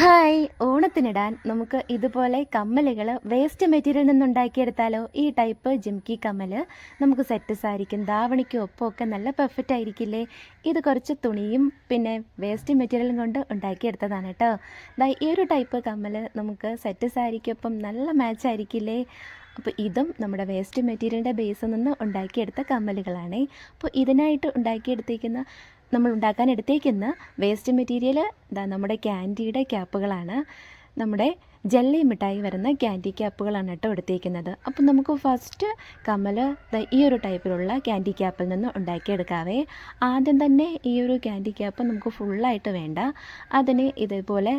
Hi ഓണത്തിനിടാൻ നമുക്ക് ഇതുപോലെ കമ്മലുകൾ waste material നിന്നുണ്ടാക്കിയെടുത്താലോ? ഈ ടൈപ്പ് ജിംകി കമ്മൽ നമുക്ക് സെറ്റ് സാരിക്കും ധാവണിക്കും ഒപ്പം ഒക്കെ നല്ല പെർഫെക്റ്റ് ആയിരിക്കില്ലേ? ഇത് കുറച്ച് തുണിയും പിന്നെ വേസ്റ്റ് മെറ്റീരിയലും കൊണ്ട് ഉണ്ടാക്കിയെടുത്തതാണ് കേട്ടോ ഈ ഒരു ടൈപ്പ് കമ്മൽ നമുക്ക് സെറ്റ് സാരിക്കൊപ്പം നല്ല മാച്ച് ആയിരിക്കില്ലേ? അപ്പോൾ ഇതും നമ്മുടെ വേസ്റ്റ് മെറ്റീരിയലിന്റെ ബേസിൽ നിന്ന് ഉണ്ടാക്കിയെടുത്ത കമ്മലുകളാണ്. അപ്പോൾ ഇതിനായിട്ട് ഉണ്ടാക്കിയെടുത്തേക്കുന്ന നമ്മൾ ഉണ്ടാക്കാൻ എടുത്തേക്കുന്ന വേസ്റ്റ് മെറ്റീരിയൽ നമ്മുടെ ക്യാൻഡിയുടെ ക്യാപ്പുകളാണ് നമ്മുടെ ജെല്ലി മിഠായി വരുന്ന ക്യാൻഡി ക്യാപ്പുകളാണ് കേട്ടോ എടുത്തേക്കുന്നത്. അപ്പം നമുക്ക് ഫസ്റ്റ് കമൽ ഈ ഒരു ടൈപ്പിലുള്ള ക്യാൻഡി ക്യാപ്പിൽ നിന്ന് ഉണ്ടാക്കിയെടുക്കാവേ. ആദ്യം തന്നെ ഈ ഒരു ക്യാൻഡി ക്യാപ്പ് നമുക്ക് ഫുള്ളായിട്ട് വേണ്ട. അതിനെ ഇതേപോലെ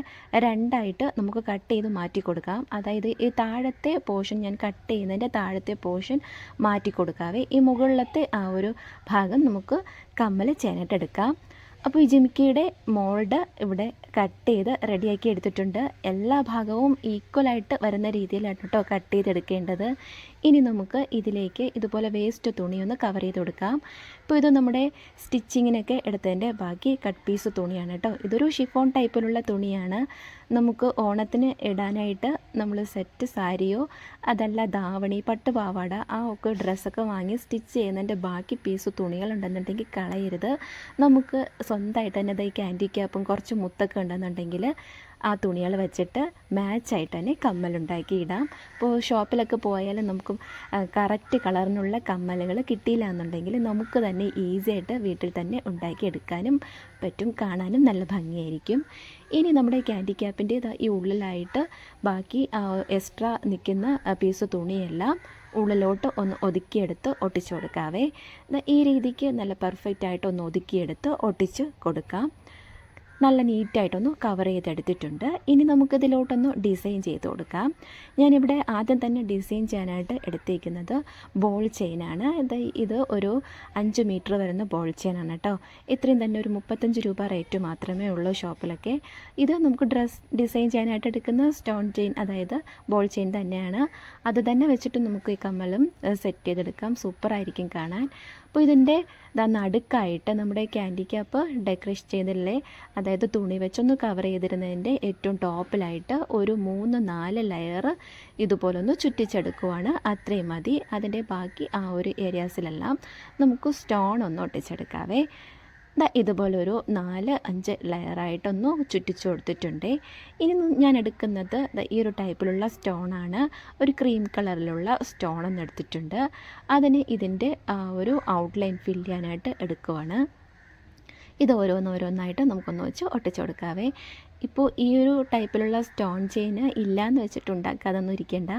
രണ്ടായിട്ട് നമുക്ക് കട്ട് ചെയ്ത് മാറ്റി കൊടുക്കാം. അതായത് ഈ താഴത്തെ പോർഷൻ ഞാൻ കട്ട് ചെയ്യുന്നതിന്റെ താഴത്തെ പോർഷൻ മാറ്റി കൊടുക്കാവേ. ഈ മുകളിലത്തെ ആ ഒരു ഭാഗം നമുക്ക് കമ്മൽ ചേനട്ടെടുക്കാം അപ്പോൾ ഈ ജിമിക്കിയുടെ മോൾഡ് ഇവിടെ കട്ട് ചെയ്ത് റെഡിയാക്കി എടുത്തിട്ടുണ്ട്. എല്ലാ ഭാഗവും ഈക്വലായിട്ട് വരുന്ന രീതിയിലാണ് കേട്ടോ കട്ട് ചെയ്തെടുക്കേണ്ടത്. ഇനി നമുക്ക് ഇതിലേക്ക് ഇതുപോലെ വേസ്റ്റ് തുണി ഒന്ന് കവർ ചെയ്ത് കൊടുക്കാം. ഇപ്പോൾ ഇത് നമ്മുടെ സ്റ്റിച്ചിങ്ങിനൊക്കെ എടുത്തതിന്റെ ബാക്കി കട്ട് പീസ് തുണിയാണ് കേട്ടോ. ഇതൊരു ഷിഫോൺ ടൈപ്പിലുള്ള തുണിയാണ്. നമുക്ക് ഓണത്തിന് ഇടാനായിട്ട് നമ്മൾ സെറ്റ് സാരിയോ അതല്ല ധാവണി പട്ട് പാവാട ആ ഒക്കെ ഡ്രസ്സൊക്കെ വാങ്ങി സ്റ്റിച്ച് ചെയ്യുന്നതിന്റെ ബാക്കി പീസ് തുണികളുണ്ടെന്നുണ്ടെങ്കിൽ കളയരുത്. നമുക്ക് സ്വന്തമായിട്ട് തന്നെ ഈ ക്യാൻഡി ക്യാപ്പും കുറച്ച് മുത്തൊക്കെ ഉണ്ടെന്നുണ്ടെങ്കിൽ ആ തുണികൾ വെച്ചിട്ട് മാച്ചായിട്ട് തന്നെ കമ്മലുണ്ടാക്കി ഇടാം. ഇപ്പോൾ ഷോപ്പിലൊക്കെ പോയാൽ നമുക്ക് കറക്റ്റ് കളറിനുള്ള കമ്മലുകൾ കിട്ടിയില്ല എന്നുണ്ടെങ്കിൽ നമുക്ക് തന്നെ ഈസി ആയിട്ട് വീട്ടിൽ തന്നെ ഉണ്ടാക്കി എടുക്കാനും പറ്റും കാണാനും നല്ല ഭംഗിയായിരിക്കും. ഇനി നമ്മുടെ ക്യാൻഡി ക്യാപ്പിന്റെ ഈ ഉള്ളിലായിട്ട് ബാക്കി എക്സ്ട്രാ നിൽക്കുന്ന പീസ് തുണിയെല്ലാം ഉള്ളിലോട്ട് ഒന്ന് ഒതുക്കിയെടുത്ത് ഒട്ടിച്ചു കൊടുക്കാവേ. ഈ രീതിക്ക് നല്ല പെർഫെക്റ്റ് ആയിട്ട് ഒന്ന് ഒതുക്കിയെടുത്ത് ഒട്ടിച്ച് കൊടുക്കാം. നല്ല നീറ്റായിട്ടൊന്ന് കവർ ചെയ്തെടുത്തിട്ടുണ്ട്. ഇനി നമുക്കിതിലോട്ടൊന്ന് ഡിസൈൻ ചെയ്ത് കൊടുക്കാം. ഞാനിവിടെ ആദ്യം തന്നെ ഡിസൈൻ ചെയ്യാനായിട്ട് എടുത്തേക്കുന്നത് ബോൾ ചെയിനാണ് ഇത് ഇത് ഒരു അഞ്ച് മീറ്റർ വരുന്ന ബോൾ ചെയിനാണ് കേട്ടോ. ഇത്രയും തന്നെ ഒരു മുപ്പത്തഞ്ച് രൂപ റേറ്റ് മാത്രമേ ഉള്ളൂ ഷോപ്പിലൊക്കെ. ഇത് നമുക്ക് ഡ്രസ് ഡിസൈൻ ചെയ്യാനായിട്ട് എടുക്കുന്ന സ്റ്റോൺ ചെയിൻ അതായത് ബോൾ ചെയിൻ തന്നെയാണ്. അത് തന്നെ വെച്ചിട്ട് നമുക്ക് ഈ കമ്മലും സെറ്റ് ചെയ്തെടുക്കാം. സൂപ്പറായിരിക്കും കാണാൻ. അപ്പോൾ ഇതിന്റെ ഇതാ നടുക്കായിട്ട് നമ്മുടെ ക്യാൻഡി ക്യാപ്പ് ഡെക്കറേഷൻ ചെയ്തില്ലേ അതായത് തുണി വെച്ചൊന്ന് കവർ ചെയ്തിരുന്നതിന്റെ ഏറ്റവും ടോപ്പിലായിട്ട് ഒരു മൂന്ന് നാല് ലെയർ ഇതുപോലൊന്ന് ചുറ്റിച്ചെടുക്കുവാണ്. അത്രയും മതി. അതിന്റെ ബാക്കി ആ ഒരു ഏരിയാസിലെല്ലാം നമുക്ക് സ്റ്റോൺ ഒന്ന് ഒട്ടിച്ചെടുക്കാവേ. ദാ ഇതുപോലൊരു നാല് അഞ്ച് ലെയറായിട്ടൊന്ന് ചുറ്റിച്ചു കൊടുത്തിട്ടുണ്ട്. ഇനി ഞാൻ എടുക്കുന്നത് ഈ ഒരു ടൈപ്പിലുള്ള സ്റ്റോണാണ്. ഒരു ക്രീം കളറിലുള്ള സ്റ്റോൺ ഒന്ന് എടുത്തിട്ടുണ്ട്. അതിന് ഇതിന്റെ ഒരു ഔട്ട്ലൈൻ ഫിൽ ചെയ്യാനായിട്ട് എടുക്കുവാണ്. ഇത് ഓരോന്നോരോന്നായിട്ട് നമുക്കൊന്ന് വെച്ച് ഒട്ടിച്ചു കൊടുക്കാവേ. ഇപ്പോൾ ഈ ഒരു ടൈപ്പിലുള്ള സ്റ്റോൺ ചെയിൻ ഇല്ലയെന്ന് വെച്ചിട്ട് ഉണ്ടാക്കാതൊന്നും ഇരിക്കേണ്ട.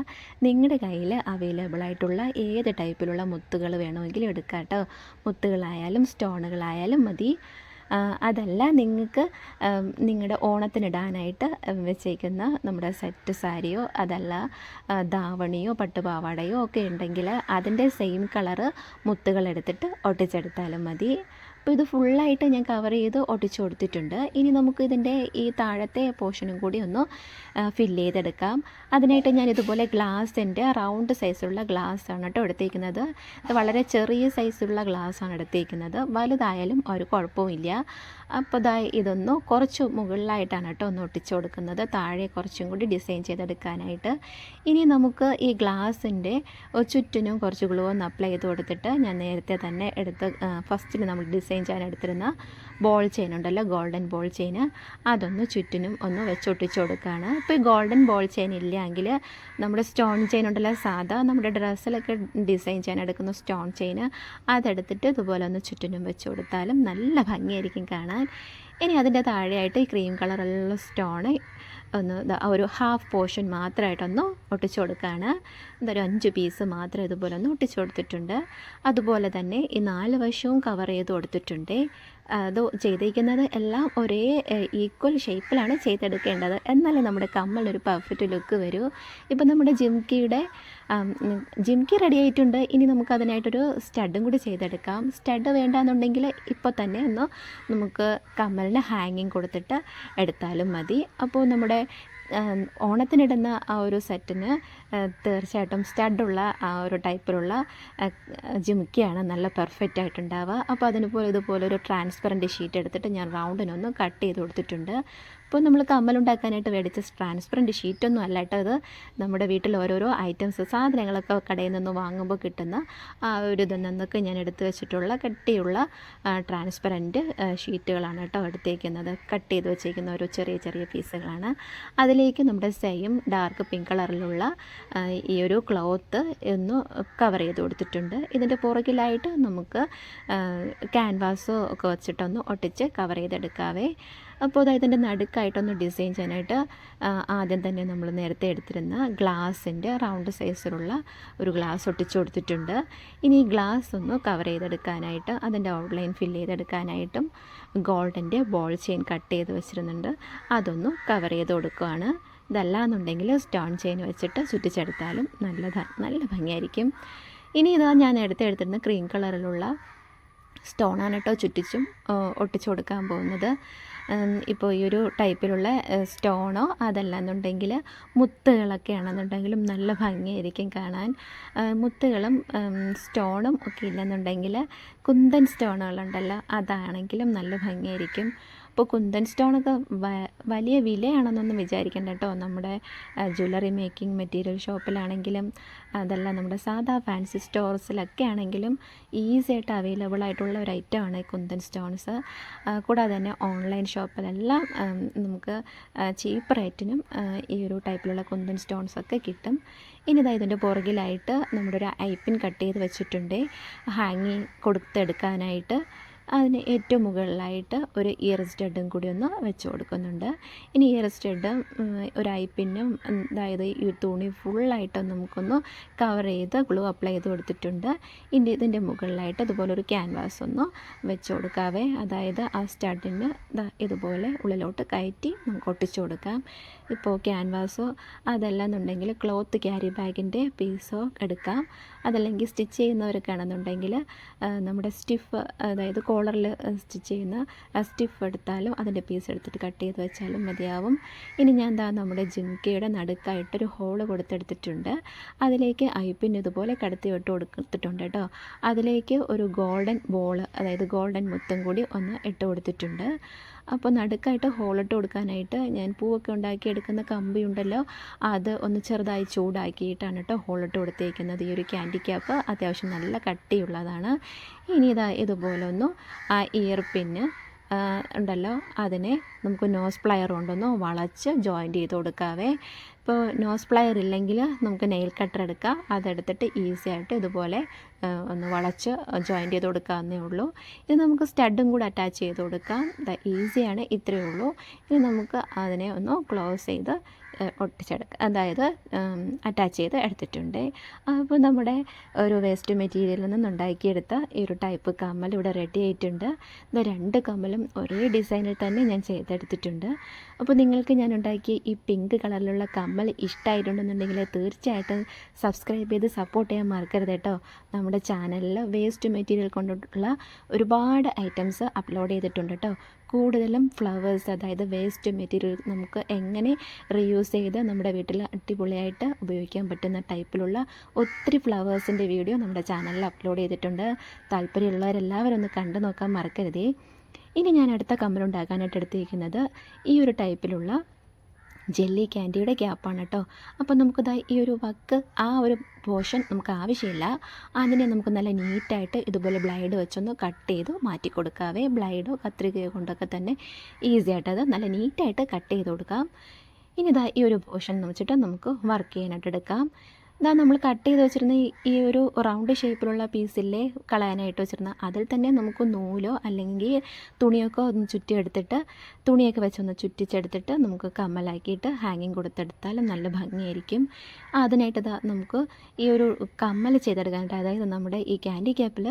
നിങ്ങളുടെ കയ്യിൽ അവൈലബിൾ ആയിട്ടുള്ള ഏത് ടൈപ്പിലുള്ള മുത്തുകൾ വേണമെങ്കിലും എടുക്കാം കേട്ടോ മുത്തുകളായാലും സ്റ്റോണുകളായാലും മതി. അതല്ല നിങ്ങൾക്ക് നിങ്ങളുടെ ഓണത്തിനിടാനായിട്ട് വെച്ചേക്കുന്ന നമ്മുടെ സെറ്റ് സാരിയോ അതല്ല ധാവണിയോ പട്ടുപാവാടയോ ഒക്കെ ഉണ്ടെങ്കിൽ അതിന്റെ സെയിം കളറ് മുത്തുകൾ എടുത്തിട്ട് ഒട്ടിച്ചെടുത്താലും മതി. അപ്പോൾ ഇത് ഫുള്ളായിട്ട് ഞാൻ കവർ ചെയ്ത് ഒട്ടിച്ചു കൊടുത്തിട്ടുണ്ട്. ഇനി നമുക്ക് ഇതിന്റെ ഈ താഴത്തെ പോർഷനും കൂടി ഒന്ന് ഫില്ല് ചെയ്തെടുക്കാം. അതിനായിട്ട് ഞാൻ ഇതുപോലെ ഗ്ലാസിന്റെ റൗണ്ട് സൈസുള്ള ഗ്ലാസ് ആണ് കേട്ടോ എടുത്തേക്കുന്നത്. വളരെ ചെറിയ സൈസുള്ള ഗ്ലാസ് ആണ് എടുത്തേക്കുന്നത്. വലുതായാലും ഒരു കുഴപ്പമില്ല അപ്പോൾ ഇതാ ഇതൊന്ന് കുറച്ച് മുകളിലായിട്ടാണ് കേട്ടോ ഒന്ന് ഒട്ടിച്ചു കൊടുക്കുന്നത്. താഴെ കുറച്ചും കൂടി ഡിസൈൻ ചെയ്തെടുക്കാനായിട്ട്. ഇനി നമുക്ക് ഈ ഗ്ലാസിന്റെ ചുറ്റിനും കുറച്ച് ഗ്ലൂ ഒന്ന് അപ്ലൈ ചെയ്ത് കൊടുത്തിട്ട് ഞാൻ നേരത്തെ തന്നെ എടുത്ത് ഫസ്റ്റിൽ നമ്മൾ ഡിസൈൻ ചെയ്യാൻ എടുത്തിരുന്ന ബോൾ ചെയിൻ ഉണ്ടല്ലോ ഗോൾഡൻ ബോൾ ചെയിൻ. അതൊന്ന് ചുറ്റിനും ഒന്ന് വെച്ചൊട്ടിച്ച് കൊടുക്കുകയാണ്. ഇപ്പോൾ ഈ ഗോൾഡൻ ബോൾ ചെയിൻ ഇല്ലെങ്കിൽ നമ്മുടെ സ്റ്റോൺ ചെയിൻ ഉണ്ടല്ലോ സാധാ നമ്മുടെ ഡ്രസ്സിലൊക്കെ ഡിസൈൻ ചെയ്യാൻ എടുക്കുന്ന സ്റ്റോൺ ചെയിൻ. അതെടുത്തിട്ട് ഇതുപോലെ ഒന്ന് ചുറ്റിനും വെച്ച് കൊടുത്താലും നല്ല ഭംഗിയായിരിക്കും കാണാൻ. ഇനി അതിന്റെ താഴെയായിട്ട് ഈ ക്രീം കളറുള്ള സ്റ്റോൺ ഒന്ന് ഒരു ഹാഫ് പോർഷൻ മാത്രമായിട്ടൊന്ന് ഒട്ടിച്ചു കൊടുക്കുകയാണ് എന്തൊരു അഞ്ച് പീസ് മാത്രം ഇതുപോലെ ഒന്ന് ഒട്ടിച്ചു കൊടുത്തിട്ടുണ്ട്. അതുപോലെ തന്നെ ഈ നാല് വശവും കവർ ചെയ്ത് കൊടുത്തിട്ടുണ്ട്. അത് ചെയ്തിരിക്കുന്നത് എല്ലാം ഒരേ ഈക്വൽ ഷേപ്പിലാണ് ചെയ്തെടുക്കേണ്ടത്. എന്നാലേ നമ്മുടെ കമ്മലൊരു പെർഫെക്റ്റ് ലുക്ക് വരൂ. ഇപ്പം നമ്മുടെ ജിംകിയുടെ ജിംകി റെഡി ആയിട്ടുണ്ട്. ഇനി നമുക്ക് അതിനായിട്ടൊരു സ്റ്റഡും കൂടി ചെയ്തെടുക്കാം. സ്റ്റഡ് വേണ്ടാന്നുണ്ടെങ്കിൽ ഇപ്പോൾ തന്നെ ഒന്ന് നമുക്ക് കമ്മലിന് ഹാങ്ങിങ് കൊടുത്തിട്ട് എടുത്താലും മതി. അപ്പോൾ നമ്മുടെ ഓണത്തിനിടുന്ന ആ ഒരു സെറ്റിന് തീർച്ചയായിട്ടും സ്റ്റഡുള്ള ആ ഒരു ടൈപ്പിലുള്ള ജിമിക്കിയാണ് നല്ല പെർഫെക്റ്റ് ആയിട്ടുണ്ടാവുക. അപ്പോൾ അതിന് പോലെ ഇതുപോലെ ഒരു ട്രാൻസ്പെറന്റ് ഷീറ്റ് എടുത്തിട്ട് ഞാൻ റൗണ്ടിനൊന്ന് കട്ട് ചെയ്ത് കൊടുത്തിട്ടുണ്ട്. ഇപ്പോൾ നമ്മൾ കമ്മലുണ്ടാക്കാനായിട്ട് മേടിച്ച ട്രാൻസ്പെറന്റ് ഷീറ്റൊന്നും അല്ല കേട്ടോ ഇത്. നമ്മുടെ വീട്ടിൽ ഓരോരോ ഐറ്റംസ് സാധനങ്ങളൊക്കെ കടയിൽ നിന്ന് വാങ്ങുമ്പോൾ കിട്ടുന്ന ആ ഒരു ഇതിൽ നിന്നൊക്കെ ഞാൻ എടുത്ത് വെച്ചിട്ടുള്ള കട്ടിയുള്ള ട്രാൻസ്പെറന്റ് ഷീറ്റുകളാണ് കേട്ടോ എടുത്തേക്കുന്നത്. കട്ട് ചെയ്ത് വെച്ചേക്കുന്ന ഓരോ ചെറിയ ചെറിയ പീസുകളാണ്. അതിലേക്ക് നമ്മുടെ സെയിം ഡാർക്ക് പിങ്ക് കളറിലുള്ള ഈ ഒരു ക്ലോത്ത് ഒന്ന് കവർ ചെയ്ത് കൊടുത്തിട്ടുണ്ട്. ഇതിന്റെ പുറകിലായിട്ട് നമുക്ക് ക്യാൻവാസോ ഒക്കെ വെച്ചിട്ടൊന്ന് ഒട്ടിച്ച് കവർ ചെയ്തെടുക്കാവേ. അപ്പോൾ അതായത് ഇതിന്റെ നടുക്കായിട്ടൊന്ന് ഡിസൈൻ ചെയ്യാനായിട്ട് ആദ്യം തന്നെ നമ്മൾ നേരത്തെ എടുത്തിരുന്ന ഗ്ലാസിന്റെ റൗണ്ട് സൈസിലുള്ള ഒരു ഗ്ലാസ് ഒട്ടിച്ച് കൊടുത്തിട്ടുണ്ട്. ഇനി ഈ ഗ്ലാസ് ഒന്ന് കവർ ചെയ്തെടുക്കാനായിട്ട് അതിന്റെ ഔട്ട്ലൈൻ ഫില്ല് ചെയ്തെടുക്കാനായിട്ടും ഗോൾഡിന്റെ ബോൾ ചെയിൻ കട്ട് ചെയ്ത് വെച്ചിരുന്നുണ്ട്. അതൊന്ന് കവർ ചെയ്ത് കൊടുക്കുകയാണ് ഇതല്ലാന്നുണ്ടെങ്കിൽ സ്റ്റോൺ ചെയിൻ വെച്ചിട്ട് ചുറ്റിച്ചെടുത്താലും നല്ലതാണ് നല്ല ഭംഗിയായിരിക്കും. ഇനി ഇതാ ഞാൻ നേരത്തെ എടുത്തിരുന്ന ക്രീം കളറിലുള്ള സ്റ്റോണാണ് കേട്ടോ ചുറ്റിച്ചും ഒട്ടിച്ചു കൊടുക്കാൻ പോകുന്നത്. ഇപ്പോൾ ഈ ഒരു ടൈപ്പിലുള്ള സ്റ്റോണോ സ്റ്റോണോ അതല്ലാന്നുണ്ടെങ്കിൽ മുത്തുകളൊക്കെ ആണെന്നുണ്ടെങ്കിലും നല്ല ഭംഗിയായിരിക്കും കാണാൻ. മുത്തുകളും സ്റ്റോണും ഒക്കെ ഇല്ലെന്നുണ്ടെങ്കിൽ കുന്തൻ സ്റ്റോണുകളുണ്ടല്ലോ അതാണെങ്കിലും നല്ല ഭംഗിയായിരിക്കും. അപ്പോൾ കുന്തൻ സ്റ്റോണൊക്കെ വലിയ വിലയാണെന്നൊന്നും വിചാരിക്കേണ്ട കേട്ടോ. നമ്മുടെ ജ്വല്ലറി മേക്കിംഗ് മെറ്റീരിയൽ ഷോപ്പിലാണെങ്കിലും അതല്ല നമ്മുടെ സാധാ ഫാൻസി സ്റ്റോർസിലൊക്കെ ആണെങ്കിലും ഈസി ആയിട്ട് അവൈലബിൾ ആയിട്ടുള്ള ഒരു ഐറ്റമാണ് ഈ കുന്തൻ സ്റ്റോൺസ്. കൂടാതെ തന്നെ ഓൺലൈൻ ഷോപ്പിലെല്ലാം നമുക്ക് ചീപ്പ് റേറ്റിനും ഈ ഒരു ടൈപ്പിലുള്ള കുന്തൻ സ്റ്റോൺസ് ഒക്കെ കിട്ടും. ഇനി ഇതാ ഇതിന്റെ പുറകിലായിട്ട് നമ്മുടെ ഒരു ഐപ്പിൻ കട്ട് ചെയ്ത് വെച്ചിട്ടുണ്ട്. ഹാങ്ങി കൊടുത്തെടുക്കാനായിട്ട്. അതിന് ഏറ്റവും മുകളിലായിട്ട് ഒരു ഇയർ സ്റ്റഡും കൂടി ഒന്ന് വെച്ച് കൊടുക്കുന്നുണ്ട്. ഇനി ഇയർ സ്റ്റഡ് ഒരു ഐപ്പിനും അതായത് ഈ തുണി ഫുള്ളായിട്ട് നമുക്കൊന്ന് കവർ ചെയ്ത് ഗ്ലൂ അപ്ലൈ ചെയ്ത് കൊടുത്തിട്ടുണ്ട്. ഇനി ഇതിന്റെ മുകളിലായിട്ട് ഇതുപോലെ ഒരു ക്യാൻവാസ് ഒന്ന് വെച്ച് കൊടുക്കാവേ. അതായത് ആ സ്റ്റഡിന് ഇതുപോലെ ഉള്ളിലോട്ട് കയറ്റി നമുക്ക് ഒട്ടിച്ചു കൊടുക്കാം. ഇപ്പോൾ ക്യാൻവാസോ അതല്ലെന്നുണ്ടെങ്കിൽ ക്ലോത്ത് ക്യാരി ബാഗിന്റെ പീസോ എടുക്കാം. അതല്ലെങ്കിൽ സ്റ്റിച്ച് ചെയ്യുന്നവർക്കാണെന്നുണ്ടെങ്കിൽ നമ്മുടെ സ്റ്റിഫ് അതായത് കോളറിൽ സ്റ്റിച്ച് ചെയ്യുന്ന സ്റ്റിഫ് എടുത്താലും അതിന്റെ പീസ് എടുത്തിട്ട് കട്ട് ചെയ്ത് വെച്ചാലും മതിയാവും. ഇനി ഞാൻ എന്താ നമ്മുടെ ജിംക്കയുടെ നടുക്കായിട്ടൊരു ഹോൾ കൊടുത്തെടുത്തിട്ടുണ്ട്. അതിലേക്ക് ഐപ്പിൻ ഇതുപോലെ കടത്തി വിട്ട് കൊടുത്തിട്ടുണ്ട് കേട്ടോ. അതിലേക്ക് ഒരു ഗോൾഡൻ ബോൾ അതായത് ഗോൾഡൻ മുത്തം കൂടി ഒന്ന് ഇട്ട് കൊടുത്തിട്ടുണ്ട്. അപ്പോൾ നടുക്കായിട്ട് ഹോളിട്ട് കൊടുക്കാനായിട്ട് ഞാൻ പൂവൊക്കെ ഉണ്ടാക്കിയെടുക്കുന്ന കമ്പി ഉണ്ടല്ലോ അത് ഒന്ന് ചെറുതായി ചൂടാക്കിയിട്ടാണ് കേട്ടോ ഹോളിട്ട് കൊടുത്തേക്കുന്നത്. ഈ ഒരു ക്യാൻഡി ക്യാപ്പ് അത്യാവശ്യം നല്ല കട്ടിയുള്ളതാണ്. ഇനി ഇതാ ഇതുപോലെ ഒന്ന് ആ ഇയർ പിന്ന് ഉണ്ടല്ലോ അതിനെ നമുക്ക് നോസ് പ്ലയർ കൊണ്ടൊന്ന് വളച്ച് ജോയിന്റ് ചെയ്ത് കൊടുക്കാവേ. ഇപ്പോൾ നോസ് പ്ലയർ ഇല്ലെങ്കിൽ നമുക്ക് നെയിൽ കട്ടർ എടുക്കാം. അതെടുത്തിട്ട് ഈസി ആയിട്ട് ഇതുപോലെ ഒന്ന് വളച്ച് ജോയിന്റ് ചെയ്ത് കൊടുക്കാവുന്നേ ഉള്ളൂ. ഇത് നമുക്ക് സ്റ്റഡും കൂടെ അറ്റാച്ച് ചെയ്ത് കൊടുക്കാം. ഈസിയാണ് ഇത്രയേ ഉള്ളൂ. ഇനി നമുക്ക് അതിനെ ഒന്ന് ക്ലോസ് ചെയ്ത് ഒട്ടിച്ചെടുക്കുക അതായത് അറ്റാച്ച് ചെയ്ത് എടുത്തിട്ടുണ്ട്. അപ്പോൾ നമ്മുടെ ഒരു വേസ്റ്റ് മെറ്റീരിയലിൽ നിന്ന് ഉണ്ടാക്കിയെടുത്ത ഈ ഒരു ടൈപ്പ് കമ്മൽ ഇവിടെ റെഡി ആയിട്ടുണ്ട്. ഇത് രണ്ട് കമ്മലും ഒരേ ഡിസൈനിൽ തന്നെ ഞാൻ ചെയ്തെടുത്തിട്ടുണ്ട്. അപ്പോൾ നിങ്ങൾക്ക് ഞാൻ ഉണ്ടാക്കിയ ഈ പിങ്ക് കളറിലുള്ള കമ്മൽ ഇഷ്ടമായിട്ടുണ്ടെന്നുണ്ടെങ്കിൽ തീർച്ചയായിട്ടും സബ്സ്ക്രൈബ് ചെയ്ത് സപ്പോർട്ട് ചെയ്യാൻ മറക്കരുത് കേട്ടോ. നമ്മുടെ ചാനലിൽ വേസ്റ്റ് മെറ്റീരിയൽ കൊണ്ടുള്ള ഒരുപാട് ഐറ്റംസ് അപ്ലോഡ് ചെയ്തിട്ടുണ്ട് കേട്ടോ. കൂടുതലും ഫ്ലവേഴ്സ് അതായത് വേസ്റ്റ് മെറ്റീരിയൽ നമുക്ക് എങ്ങനെ റീയൂസ് ചെയ്ത് നമ്മുടെ വീട്ടിൽ അടിപൊളിയായിട്ട് ഉപയോഗിക്കാൻ പറ്റുന്ന ടൈപ്പിലുള്ള ഒത്തിരി ഫ്ലവേഴ്സിന്റെ വീഡിയോ നമ്മുടെ ചാനലിൽ അപ്ലോഡ് ചെയ്തിട്ടുണ്ട്. താല്പര്യമുള്ളവരെല്ലാവരും ഒന്ന് കണ്ടു നോക്കാൻ മറക്കരുതേ. ഇനി ഞാൻ അടുത്ത കമ്മലുണ്ടാക്കാനായിട്ട് എടുത്തിരിക്കുന്നത് ഈ ഒരു ടൈപ്പിലുള്ള ജെല്ലി ക്യാൻഡിയുടെ ഗ്യാപ്പാണ് കേട്ടോ. അപ്പോൾ നമുക്കിതാ ഈ ഒരു വക്ക് ആ ഒരു പോർഷൻ നമുക്ക് ആവശ്യമില്ല. അതിനെ നമുക്ക് നല്ല നീറ്റായിട്ട് ഇതുപോലെ ബ്ലൈഡ് വെച്ചൊന്ന് കട്ട് ചെയ്ത് മാറ്റി കൊടുക്കാവേ. ബ്ലൈഡോ കത്രികയോ കൊണ്ടൊക്കെ തന്നെ ഈസി ആയിട്ട് അത് നല്ല നീറ്റായിട്ട് കട്ട് ചെയ്ത് കൊടുക്കാം. ഇനി ഇതാ ഈ ഒരു പോർഷൻ വെച്ചിട്ട് നമുക്ക് വർക്ക് ചെയ്യാനായിട്ട് എടുക്കാം. ഇതാ നമ്മൾ കട്ട് ചെയ്ത് വെച്ചിരുന്ന ഈ- ഒരു റൗണ്ട് ഷേപ്പിലുള്ള പീസില്ലേ കളയാനായിട്ട് വെച്ചിരുന്ന അതിൽ തന്നെ നമുക്ക് നൂലോ അല്ലെങ്കിൽ തുണിയൊക്കെ ഒന്ന് ചുറ്റിയെടുത്തിട്ട് തുണിയൊക്കെ വെച്ചൊന്ന് ചുറ്റിച്ചെടുത്തിട്ട് നമുക്ക് കമ്മലാക്കിയിട്ട് ഹാങ്ങിങ് കൊടുത്തെടുത്താൽ നല്ല ഭംഗിയായിരിക്കും. അതിനായിട്ട് നമുക്ക് ഈ ഒരു കമ്മൽ ചെയ്തെടുക്കാനായിട്ട് അതായത് നമ്മുടെ ഈ ക്യാൻഡി ക്യാപ്പിൽ